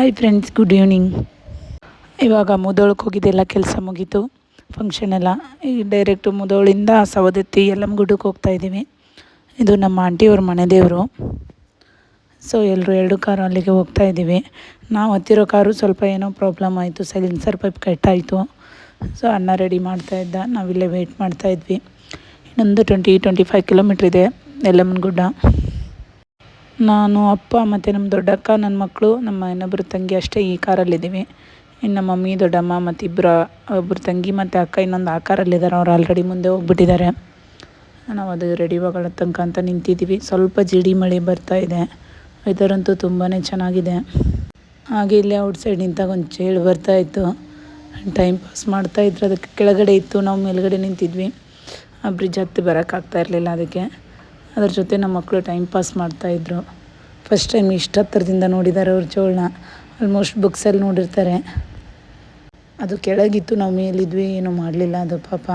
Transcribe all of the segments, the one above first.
Hi friends good evening ಇವಾಗ ಮುದೋಳಕ್ಕೆ ಹೋಗಿದ್ದೆಲ್ಲ ಕೆಲಸ ಮುಗೀತು. ಫಂಕ್ಷನ್ ಎಲ್ಲ. ಈಗ ಡೈರೆಕ್ಟು ಮುದೋಳಿಂದ ಸವದತ್ತಿ ಯಲ್ಲಮ್ಮಗುಡ್ಡಕ್ಕೆ ಹೋಗ್ತಾ ಇದ್ದೀವಿ. ಇದು ನಮ್ಮ ಆಂಟಿಯವ್ರ ಮನೆ ದೇವರು. ಸೊ ಎಲ್ಲರೂ ಎರಡು ಕಾರು ಅಲ್ಲಿಗೆ ಹೋಗ್ತಾ ಇದ್ದೀವಿ. ನಾವು ಹತ್ತಿರೋ ಕಾರು ಸ್ವಲ್ಪ ಏನೋ ಪ್ರಾಬ್ಲಮ್ ಆಯಿತು ಸೈಲೆನ್ಸರ್ ಪೈಪ್ ಕಟ್ಟಾಯಿತು. ಸೊ ಅನ್ನ ರೆಡಿ ಮಾಡ್ತಾ ಇದ್ದ. ನಾವಿಲ್ಲೇ ವೆಯ್ಟ್ ಮಾಡ್ತಾ ಇದ್ವಿ. ಇನ್ನೊಂದು ಟ್ವೆಂಟಿ ಟ್ವೆಂಟಿ ಫೈವ್ ಕಿಲೋಮೀಟ್ರ್ ಇದೆ ಎಲ್ಲಮ್ಮನ ಗುಡ್ಡ. ನಾನು, ಅಪ್ಪ ಮತ್ತು ನಮ್ಮ ದೊಡ್ಡಕ್ಕ ನನ್ನ ಮಕ್ಕಳು ನಮ್ಮ ಇನ್ನೊಬ್ಬರು ತಂಗಿ ಅಷ್ಟೇ ಈ ಕಾರಲ್ಲಿದ್ದೀವಿ. ಇನ್ನು ಮಮ್ಮಿ, ದೊಡ್ಡಮ್ಮ ಮತ್ತು ಇಬ್ಬರು ಒಬ್ಬರು ತಂಗಿ ಮತ್ತು ಅಕ್ಕ, ಇನ್ನೊಂದು ಆ ಕಾರಲ್ಲಿದ್ದಾರೆ. ಅವ್ರು ಆಲ್ರೆಡಿ ಮುಂದೆ ಹೋಗ್ಬಿಟ್ಟಿದ್ದಾರೆ. ನಾವು ಅದು ರೆಡಿ ಆಗೋಳ ತನಕ ಅಂತ ನಿಂತಿದ್ದೀವಿ. ಸ್ವಲ್ಪ ಜಿಡಿ ಮಳೆ ಬರ್ತಾ ಇದೆ. ವೆದರ್ ಅಂತೂ ತುಂಬಾ ಚೆನ್ನಾಗಿದೆ. ಹಾಗೆ ಇಲ್ಲೇ ಔಟ್ಸೈಡ್ ನಿಂತಾಗ ಒಂದು ಚೇಳು ಬರ್ತಾ ಇತ್ತು. ಟೈಮ್ ಪಾಸ್ ಮಾಡ್ತಾ ಇದ್ರು. ಅದಕ್ಕೆ ಕೆಳಗಡೆ ಇತ್ತು. ನಾವು ಮೇಲ್ಗಡೆ ನಿಂತಿದ್ವಿ. ಆ ಬ್ರಿಡ್ಜ್ ಹತ್ತಿ ಬರೋಕ್ಕಾಗ್ತಾ ಇರಲಿಲ್ಲ ಅದಕ್ಕೆ. ಅದ್ರ ಜೊತೆ ನಮ್ಮ ಮಕ್ಕಳು ಟೈಮ್ ಪಾಸ್ ಮಾಡ್ತಾಯಿದ್ರು ಫಸ್ಟ್ ಟೈಮ್ ಇಷ್ಟು ಹತ್ತಿರದಿಂದ ನೋಡಿದ್ದಾರೆ ಅವ್ರ ಜೋಳನ ಆಲ್ಮೋಸ್ಟ್ ಬುಕ್ಸಲ್ಲಿ ನೋಡಿರ್ತಾರೆ. ಅದು ಕೆಳಗಿತ್ತು, ನಾವು ಮೇಲಿದ್ವಿ, ಏನೂ ಮಾಡಲಿಲ್ಲ ಅದು ಪಾಪ.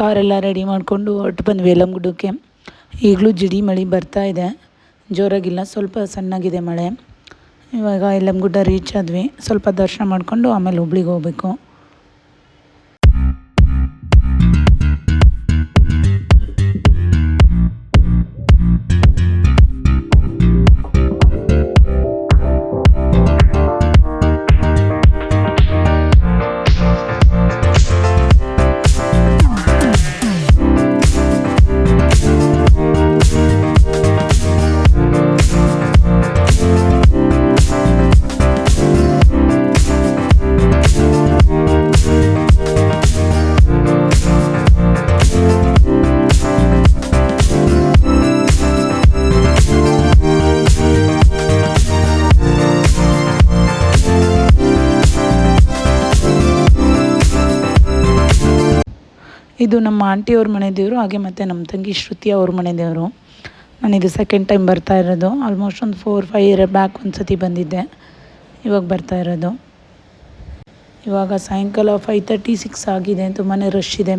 ಕಾರೆಲ್ಲ ರೆಡಿ ಮಾಡಿಕೊಂಡು ಹೊರಟು ಬಂದ್ವಿ ಯಲ್ಲಮ್ಮಗುಡ್ಡಕ್ಕೆ ಈಗಲೂ ಜಿಡಿ ಮಳೆ ಬರ್ತಾ ಇದೆ. ಜೋರಾಗಿಲ್ಲ, ಸ್ವಲ್ಪ ಸಣ್ಣಗಿದೆ ಮಳೆ. ಇವಾಗ ಯಲ್ಲಮ್ಮಗುಡ್ಡ ರೀಚ್ ಆದ್ವಿ. ಸ್ವಲ್ಪ ದರ್ಶನ ಮಾಡಿಕೊಂಡು ಆಮೇಲೆ ಹುಬ್ಳಿಗೆ ಹೋಗಬೇಕು. ಇದು ನಮ್ಮ ಆಂಟಿಯವ್ರ ಮನೆ ದೇವರು, ಹಾಗೆ ಮತ್ತು ನಮ್ಮ ತಂಗಿ ಶ್ರುತಿ ಅವ್ರ ಮನೆ ದೇವರು. ಇದು ಸೆಕೆಂಡ್ ಟೈಮ್ ಬರ್ತಾ ಇರೋದು. ಆಲ್ಮೋಸ್ಟ್ ಒಂದು ಫೋರ್ ಫೈವ್ ಇಯರ್ ಬ್ಯಾಕ್ ಒಂದು ಸತಿ ಬಂದಿದ್ದೆ. ಇವಾಗ ಬರ್ತಾ ಇರೋದು. ಇವಾಗ ಸಾಯಂಕಾಲ ಫೈವ್ ತರ್ಟಿ ಸಿಕ್ಸ್ ಆಗಿದೆ. ತುಂಬಾ ರಶ್ ಇದೆ.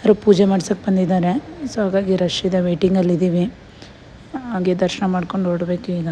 ಯಾರು ಪೂಜೆ ಮಾಡ್ಸೋಕ್ಕೆ ಬಂದಿದ್ದಾರೆ. ಸೊ ಹಾಗಾಗಿ ರಶ್ ಇದೆ. ವೆಯ್ಟಿಂಗಲ್ಲಿದ್ದೀವಿ ಹಾಗೆ ದರ್ಶನ ಮಾಡ್ಕೊಂಡು ಹೊರಡಬೇಕು ಈಗ.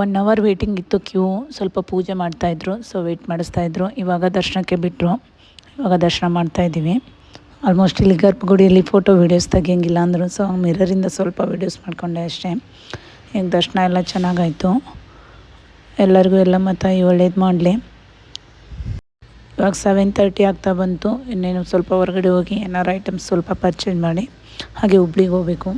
ಒನ್ ಅವರ್ ವೇಟಿಂಗ್ ಇತ್ತು ಕ್ಯೂ ಸ್ವಲ್ಪ ಪೂಜೆ ಮಾಡ್ತಾಯಿದ್ರು ಸೊ ವೆಯ್ಟ್ ಮಾಡಿಸ್ತಾಯಿದ್ರು ಇವಾಗ ದರ್ಶನಕ್ಕೆ ಬಿಟ್ಟರು ಇವಾಗ ದರ್ಶನ ಮಾಡ್ತಾಯಿದ್ದೀವಿ ಆಲ್ಮೋಸ್ಟ್ ಇಲ್ಲಿ ಗರ್ಭಗುಡಿಯಲ್ಲಿ ಫೋಟೋ ವೀಡಿಯೋಸ್ ತೆಗಿಯಂಗಿಲ್ಲ ಅಂದರು ಸೊ ಮಿರರಿಂದ ಸ್ವಲ್ಪ ವೀಡಿಯೋಸ್ ಮಾಡಿಕೊಂಡೆ ಅಷ್ಟೇ. ಈಗ ದರ್ಶನ ಎಲ್ಲ ಚೆನ್ನಾಗಾಯಿತು. ಎಲ್ಲರಿಗೂ ಎಲ್ಲ ಮತ ಒಳ್ಳೇದು ಮಾಡಲಿ. ಇವಾಗ ಸೆವೆನ್ ತರ್ಟಿ ಆಗ್ತಾ ಬಂತು. ಇನ್ನೇನು ಸ್ವಲ್ಪ ಹೊರಗಡೆ ಹೋಗಿ ಏನಾರು ಐಟಮ್ಸ್ ಸ್ವಲ್ಪ ಪರ್ಚೇಸ್ ಮಾಡಿ, ಹಾಗೆ ಹುಬ್ಳಿಗೆ ಹೋಗಬೇಕು.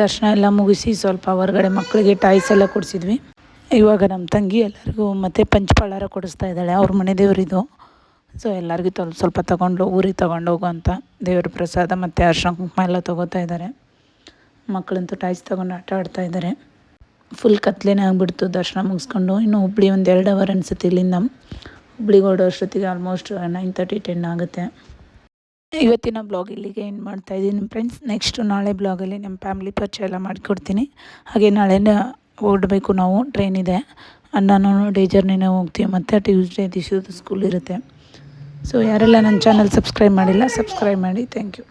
ದರ್ಶನ ಎಲ್ಲ ಮುಗಿಸಿ ಸ್ವಲ್ಪ ಹೊರಗಡೆ ಮಕ್ಕಳಿಗೆ ಟಾಯ್ಸ್ ಎಲ್ಲ ಕೊಡಿಸಿದ್ವಿ. ಇವಾಗ ನಮ್ಮ ತಂಗಿ ಎಲ್ಲರಿಗೂ ಮತ್ತು ಪಂಚಪಳ್ಳಾರ ಕೊಡಿಸ್ತಾ ಇದ್ದಾಳೆ. ಅವ್ರ ಮನೆ ದೇವರಿದು. ಸೊ ಎಲ್ಲರಿಗೂ ತೊಲ್, ಸ್ವಲ್ಪ ತೊಗೊಂಡು, ಊರಿಗೆ ತೊಗೊಂಡು ಹೋಗೋ ಅಂತ ದೇವ್ರ ಪ್ರಸಾದ ಮತ್ತು ಅರ್ಶನ ಕುಂಕುಮ ಎಲ್ಲ ತೊಗೋತಾ ಇದ್ದಾರೆ. ಮಕ್ಕಳಂತೂ ಟಾಯ್ಸ್ ತೊಗೊಂಡು ಆಟ ಆಡ್ತಾ ಇದ್ದಾರೆ. ಫುಲ್ ಕತ್ಲೇನೇ ಆಗಿಬಿಡ್ತು ದರ್ಶನ ಮುಗಿಸ್ಕೊಂಡು. ಇನ್ನು ಹುಬ್ಳಿ ಒಂದು ಎರಡು ಅವರ್ ಅನಿಸುತ್ತೆ ಇಲ್ಲಿಂದ. ಹುಬ್ಳಿಗೆ ಹೊರಡೋ ಅಷ್ಟೊತ್ತಿಗೆ ಆಲ್ಮೋಸ್ಟ್ ನೈನ್ ತರ್ಟಿ ಟೆನ್ ಆಗುತ್ತೆ. ಇವತ್ತಿನ ಬ್ಲಾಗ್ ಇಲ್ಲಿಗೆ ಏನು ಮಾಡ್ತಾ ಇದ್ದೀನಿ. ಫ್ರೆಂಡ್ಸ್ ನೆಕ್ಸ್ಟು ನಾಳೆ ಬ್ಲಾಗಲ್ಲಿ ನಮ್ಮ ಫ್ಯಾಮಿಲಿ ಪರಿಚಯ ಎಲ್ಲ ಮಾಡಿಕೊಡ್ತೀನಿ. ಹಾಗೆ ನಾಳೆನೇ ಹೊರಡಬೇಕು ನಾವು ಟ್ರೈನ್ ಇದೆ. ನಾನು ಡೇ ಜರ್ನಿನೇ ಹೋಗ್ತೀವಿ. ಮತ್ತು ಟ್ಯೂಸ್ಡೇ ದಿವಸದ ಸ್ಕೂಲ್ ಇರುತ್ತೆ. ಸೊ ಯಾರೆಲ್ಲ ನನ್ನ ಚಾನಲ್ ಸಬ್ಸ್ಕ್ರೈಬ್ ಮಾಡಿಲ್ಲ ಸಬ್ಸ್ಕ್ರೈಬ್ ಮಾಡಿ. Thank you